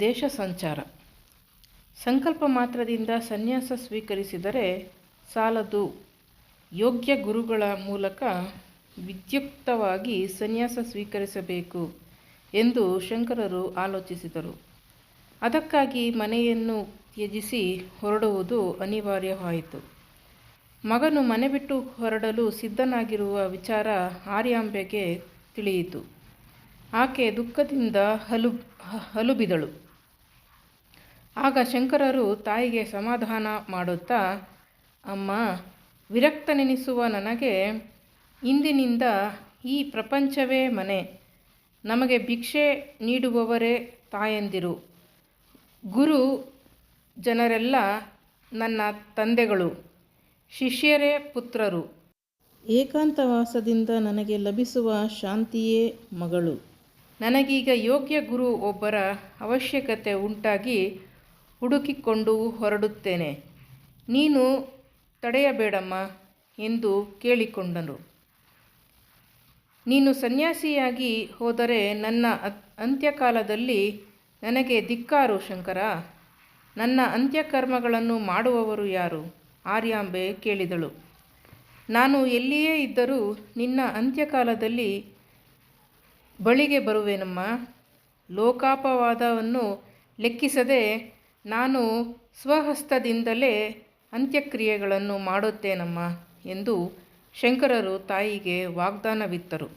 ದೇಶ ಸಂಚಾರ. ಸಂಕಲ್ಪ ಮಾತ್ರದಿಂದ ಸನ್ಯಾಸ ಸ್ವೀಕರಿಸಿದರೆ ಸಾಲದು ಯೋಗ್ಯ ಗುರುಗಳ ಮೂಲಕ ವಿದ್ಯುಕ್ತವಾಗಿ ಸನ್ಯಾಸ ಸ್ವೀಕರಿಸಬೇಕು ಎಂದು ಶಂಕರರು ಆಲೋಚಿಸಿದರು. ಅದಕ್ಕಾಗಿ ಮನೆಯನ್ನು ತ್ಯಜಿಸಿ ಹೊರಡುವುದು ಅನಿವಾರ್ಯವಾಯಿತು. ಮಗನು ಮನೆ ಬಿಟ್ಟು ಹೊರಡಲು ಸಿದ್ಧನಾಗಿರುವ ವಿಚಾರ ಆರ್ಯಾಂಬೆಗೆ ತಿಳಿಯಿತು. ಆಕೆ ದುಃಖದಿಂದ ಹಲು, ಹಲುಬಿದಳು. ಆಗ ಶಂಕರರು ತಾಯಿಗೆ ಸಮಾಧಾನ ಮಾಡುತ್ತಾ, ಅಮ್ಮ, ವಿರಕ್ತನೆನಿಸುವ ನನಗೆ ಇಂದಿನಿಂದ ಈ ಪ್ರಪಂಚವೇ ಮನೆ. ನಮಗೆ ಭಿಕ್ಷೆ ನೀಡುವವರೇ ತಾಯಂದಿರು. ಗುರು ಜನರೆಲ್ಲ ನನ್ನ ತಂದೆಗಳು, ಶಿಷ್ಯರೇ ಪುತ್ರರು. ಏಕಾಂತವಾಸದಿಂದ ನನಗೆ ಲಭಿಸುವ ಶಾಂತಿಯೇ ಮಗಳು. ನನಗೀಗ ಯೋಗ್ಯ ಗುರು ಒಬ್ಬರ ಅವಶ್ಯಕತೆ ಉಂಟಾಗಿ ಹುಡುಕಿಕೊಂಡು ಹೊರಡುತ್ತೇನೆ. ನೀನು ತಡೆಯಬೇಡಮ್ಮ ಎಂದು ಕೇಳಿಕೊಂಡನು. ನೀನು ಸನ್ಯಾಸಿಯಾಗಿ ಹೋದರೆ ನನ್ನ ಅಂತ್ಯಕಾಲದಲ್ಲಿ ನನಗೆ ಧಿಕ್ಕಾರು ಶಂಕರ. ನನ್ನ ಅಂತ್ಯಕರ್ಮಗಳನ್ನು ಮಾಡುವವರು ಯಾರು? ಆರ್ಯಾಂಬೆ ಕೇಳಿದಳು. ನಾನು ಎಲ್ಲಿಯೇ ಇದ್ದರೂ ನಿನ್ನ ಅಂತ್ಯಕಾಲದಲ್ಲಿ ಬಳಿಗೆ ಬರುವೆನಮ್ಮ ಲೋಕಾಪವಾದವನ್ನು ಲೆಕ್ಕಿಸದೆ ನಾನು ಸ್ವಹಸ್ತದಿಂದಲೇ ಅಂತ್ಯಕ್ರಿಯೆಗಳನ್ನು ಮಾಡುತ್ತೇನಮ್ಮ ಎಂದು ಶಂಕರರು ತಾಯಿಗೆ ವಾಗ್ದಾನವಿತ್ತರು.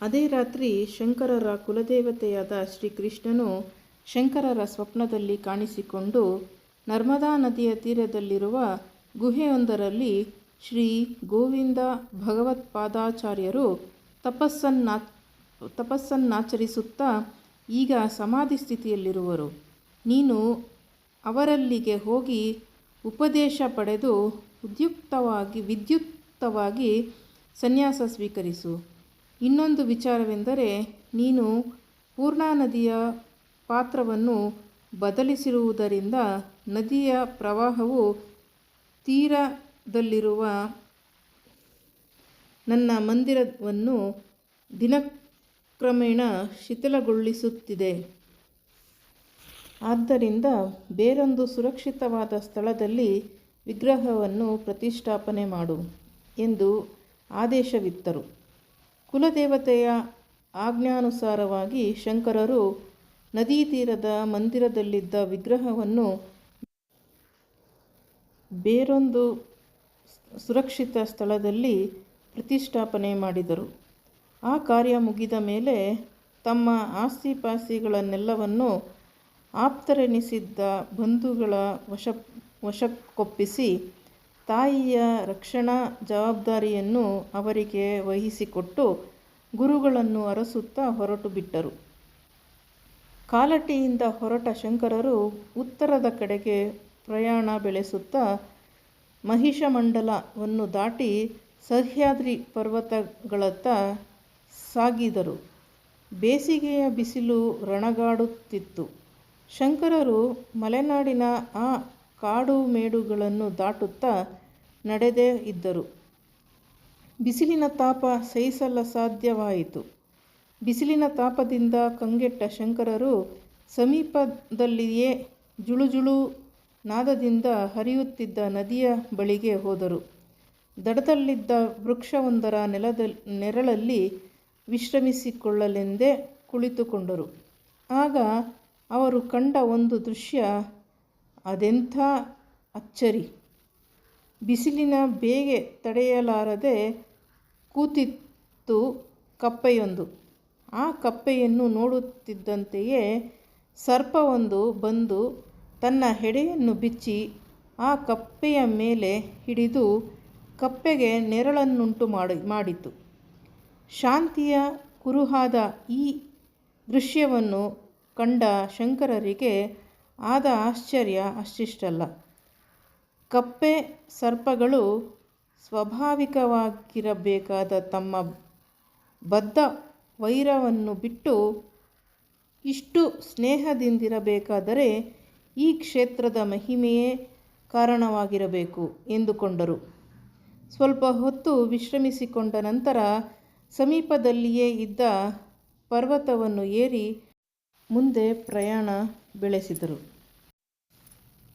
ಅದೇ ರಾತ್ರಿ ಶಂಕರರ ಕುಲದೇವತೆಯಾದ ಶ್ರೀಕೃಷ್ಣನು ಶಂಕರರ ಸ್ವಪ್ನದಲ್ಲಿ ಕಾಣಿಸಿಕೊಂಡು ನರ್ಮದಾ ನದಿಯ ತೀರದಲ್ಲಿರುವ ಗುಹೆಯೊಂದರಲ್ಲಿ ಶ್ರೀ ಗೋವಿಂದ ಭಗವತ್ಪಾದಾಚಾರ್ಯರು ತಪಸ್ಸನ್ನಾ ತಪಸ್ಸನ್ನಾಚರಿಸುತ್ತಾ ಈಗ ಸಮಾಧಿ ಸ್ಥಿತಿಯಲ್ಲಿರುವರು. ನೀನು ಅವರಲ್ಲಿಗೆ ಹೋಗಿ ಉಪದೇಶ ಪಡೆದು ಉದ್ಯುಕ್ತವಾಗಿ, ವಿದ್ಯುಕ್ತವಾಗಿ ಸನ್ಯಾಸ ಸ್ವೀಕರಿಸು. ಇನ್ನೊಂದು ವಿಚಾರವೆಂದರೆ, ನೀನು ಪೂರ್ಣಾ ನದಿಯ ಪಾತ್ರವನ್ನು ಬದಲಿಸಿರುವುದರಿಂದ ನದಿಯ ಪ್ರವಾಹವು ತೀರದಲ್ಲಿರುವ ನನ್ನ ಮಂದಿರವನ್ನು ದಿನಕ್ರಮೇಣ ಶಿಥಿಲಗೊಳಿಸುತ್ತಿದೆ. ಆದ್ದರಿಂದ ಬೇರೊಂದು ಸುರಕ್ಷಿತವಾದ ಸ್ಥಳದಲ್ಲಿ ವಿಗ್ರಹವನ್ನು ಪ್ರತಿಷ್ಠಾಪನೆ ಮಾಡು ಎಂದು ಆದೇಶವಿತ್ತರು. ಕುಲದೇವತೆಯ ಆಜ್ಞಾನುಸಾರವಾಗಿ ಶಂಕರರು ನದೀ ತೀರದ ಮಂದಿರದಲ್ಲಿದ್ದ ವಿಗ್ರಹವನ್ನು ಬೇರೊಂದು ಸುರಕ್ಷಿತ ಸ್ಥಳದಲ್ಲಿ ಪ್ರತಿಷ್ಠಾಪನೆ ಮಾಡಿದರು. ಆ ಕಾರ್ಯ ಮುಗಿದ ಮೇಲೆ ತಮ್ಮ ಆಸ್ತಿಪಾಸ್ತಿಗಳನ್ನೆಲ್ಲವನ್ನು ಆಪ್ತರೆನಿಸಿದ್ದ ಬಂಧುಗಳ ವಶ ವಶಕ್ಕೊಪ್ಪಿಸಿ ತಾಯಿಯ ರಕ್ಷಣಾ ಜವಾಬ್ದಾರಿಯನ್ನು ಅವರಿಗೆ ವಹಿಸಿಕೊಟ್ಟು ಗುರುಗಳನ್ನು ಅರಸುತ್ತಾ ಹೊರಟು ಬಿಟ್ಟರು. ಕಾಲಟಿಯಿಂದ ಹೊರಟ ಶಂಕರರು ಉತ್ತರದ ಕಡೆಗೆ ಪ್ರಯಾಣ ಬೆಳೆಸುತ್ತಾ ಮಹಿಷಮಂಡಲವನ್ನು ದಾಟಿ ಸಹ್ಯಾದ್ರಿ ಪರ್ವತಗಳತ್ತ ಸಾಗಿದರು. ಬೇಸಿಗೆಯ ಬಿಸಿಲು ರಣಗಾಡುತ್ತಿತ್ತು. ಶಂಕರರು ಮಲೆನಾಡಿನ ಆ ಕಾಡು ಮೇಡುಗಳನ್ನು ದಾಟುತ್ತಾ ನಡೆದೇ ಇದ್ದರು. ಬಿಸಿಲಿನ ತಾಪ ಸಹಿಸಲಸಾಧ್ಯವಾಯಿತು ಬಿಸಿಲಿನ ತಾಪದಿಂದ ಕಂಗೆಟ್ಟ ಶಂಕರರು ಸಮೀಪದಲ್ಲಿಯೇ ಜುಳುಜುಳು ನಾದದಿಂದ ಹರಿಯುತ್ತಿದ್ದ ನದಿಯ ಬಳಿಗೆ ಹೋದರು. ದಡದಲ್ಲಿದ್ದ ವೃಕ್ಷವೊಂದರ ನೆಲದ, ನೆರಳಲ್ಲಿ ವಿಶ್ರಮಿಸಿಕೊಳ್ಳಲೆಂದೇ ಕುಳಿತುಕೊಂಡರು. ಆಗ ಅವರು ಕಂಡ ಒಂದು ದೃಶ್ಯ ಅದೆಂಥ ಅಚ್ಚರಿ. ಬಿಸಿಲಿನ ಬೇಗೆ ತಡೆಯಲಾರದೆ ಕೂತಿತ್ತು ಕಪ್ಪೆಯೊಂದು. ಆ ಕಪ್ಪೆಯನ್ನು ನೋಡುತ್ತಿದ್ದಂತೆಯೇ ಸರ್ಪವೊಂದು ಬಂದು ತನ್ನ ಹೆಡೆಯನ್ನು ಬಿಚ್ಚಿ ಆ ಕಪ್ಪೆಯ ಮೇಲೆ ಹಿಡಿದು ಕಪ್ಪೆಗೆ ನೆರಳನ್ನುಂಟು ಮಾಡಿ, ಮಾಡಿತು. ಶಾಂತಿಯ ಕುರುಹಾದ ಈ ದೃಶ್ಯವನ್ನು ಕಂಡ ಶಂಕರರಿಗೆ ಆದ ಆಶ್ಚರ್ಯ ಅಷ್ಟಿಷ್ಟಲ್ಲ. ಕಪ್ಪೆ ಸರ್ಪಗಳು ಸ್ವಾಭಾವಿಕವಾಗಿರಬೇಕಾದ ತಮ್ಮ ಬದ್ಧ ವೈರವನ್ನು ಬಿಟ್ಟು ಇಷ್ಟು ಸ್ನೇಹದಿಂದಿರಬೇಕಾದರೆ ಈ ಕ್ಷೇತ್ರದ ಮಹಿಮೆಯೇ ಕಾರಣವಾಗಿರಬೇಕು ಎಂದುಕೊಂಡರು. ಸ್ವಲ್ಪ ಹೊತ್ತು ವಿಶ್ರಮಿಸಿಕೊಂಡ ನಂತರ ಸಮೀಪದಲ್ಲಿಯೇ ಇದ್ದ ಪರ್ವತವನ್ನು ಏರಿ ಮುಂದೆ ಪ್ರಯಾಣ ಬೆಳೆಸಿದರು.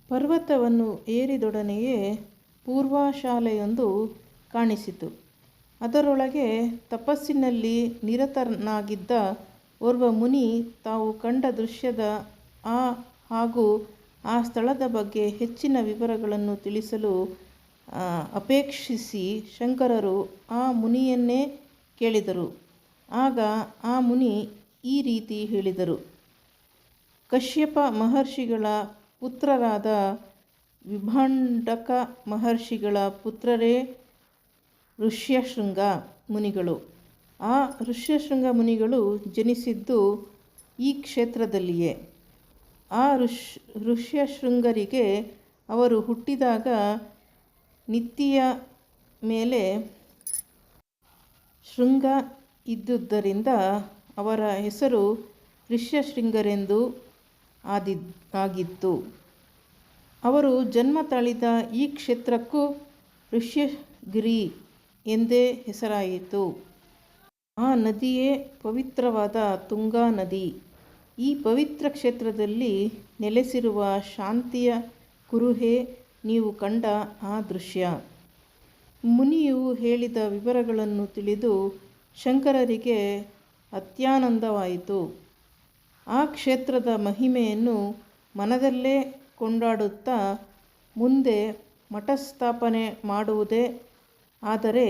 ಪರ್ವತವನ್ನು ಏರಿದೊಡನೆಯೇ ಪೂರ್ವಶಾಲೆಯೊಂದು ಕಾಣಿಸಿತು. ಅದರೊಳಗೆ ತಪಸ್ಸಿನಲ್ಲಿ ನಿರತನಾಗಿದ್ದ ಓರ್ವ ಮುನಿ ತಾವು ಕಂಡ ದೃಶ್ಯದ ಆ ಹಾಗೂ ಆ ಸ್ಥಳದ ಬಗ್ಗೆ ಹೆಚ್ಚಿನ ವಿವರಗಳನ್ನು ತಿಳಿಸಲು ಅಪೇಕ್ಷಿಸಿ ಶಂಕರರು ಆ ಮುನಿಯನ್ನೇ ಕೇಳಿದರು. ಆಗ ಆ ಮುನಿ ಈ ರೀತಿ ಹೇಳಿದರು. ಕಶ್ಯಪ ಮಹರ್ಷಿಗಳ ಪುತ್ರರಾದ ವಿಭಾಂಡಕ ಮಹರ್ಷಿಗಳ ಪುತ್ರರೇ ಋಷ್ಯಶೃಂಗ ಮುನಿಗಳು. ಆ ಋಷ್ಯಶೃಂಗ ಮುನಿಗಳು ಜನಿಸಿದ್ದು ಈ ಕ್ಷೇತ್ರದಲ್ಲಿಯೇ. ಆ ಋಷ್ ಋಷ್ಯಶೃಂಗರಿಗೆ ಅವರು ಹುಟ್ಟಿದಾಗ ನಿತ್ಯ ಮೇಲೆ ಶೃಂಗ ಇದ್ದುದರಿಂದ ಅವರ ಹೆಸರು ಋಷ್ಯಶೃಂಗರೆಂದು ಆದಿ, ಆಗಿತ್ತು. ಅವರು ಜನ್ಮ ತಾಳಿದ ಈ ಕ್ಷೇತ್ರಕ್ಕೂ ಋಷ್ಯಗಿರಿ ಎಂದೇ ಹೆಸರಾಯಿತು. ಆ ನದಿಯೇ ಪವಿತ್ರವಾದ ತುಂಗಾ ನದಿ. ಈ ಪವಿತ್ರ ಕ್ಷೇತ್ರದಲ್ಲಿ ನೆಲೆಸಿರುವ ಶಾಂತಿಯ ಕುರುಹೆ ನೀವು ಕಂಡ ಆ ದೃಶ್ಯ. ಮುನಿಯು ಹೇಳಿದ ವಿವರಗಳನ್ನು ತಿಳಿದು ಶಂಕರರಿಗೆ ಅತ್ಯಾನಂದವಾಯಿತು. ಆ ಕ್ಷೇತ್ರದ ಮಹಿಮೆಯನ್ನು ಮನದಲ್ಲೇ ಕೊಂಡಾಡುತ್ತಾ ಮುಂದೆ ಮಠ ಸ್ಥಾಪನೆ ಮಾಡುವುದೇ, ಆದರೆ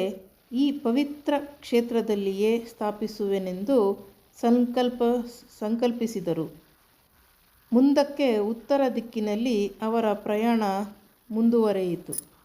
ಈ ಪವಿತ್ರ ಕ್ಷೇತ್ರದಲ್ಲಿಯೇ ಸ್ಥಾಪಿಸುವೆನೆಂದು ಸಂಕಲ್ಪ ಸಂಕಲ್ಪಿಸಿದರು. ಮುಂದಕ್ಕೆ ಉತ್ತರ ದಿಕ್ಕಿನಲ್ಲಿ ಅವರ ಪ್ರಯಾಣ ಮುಂದುವರೆಯಿತು.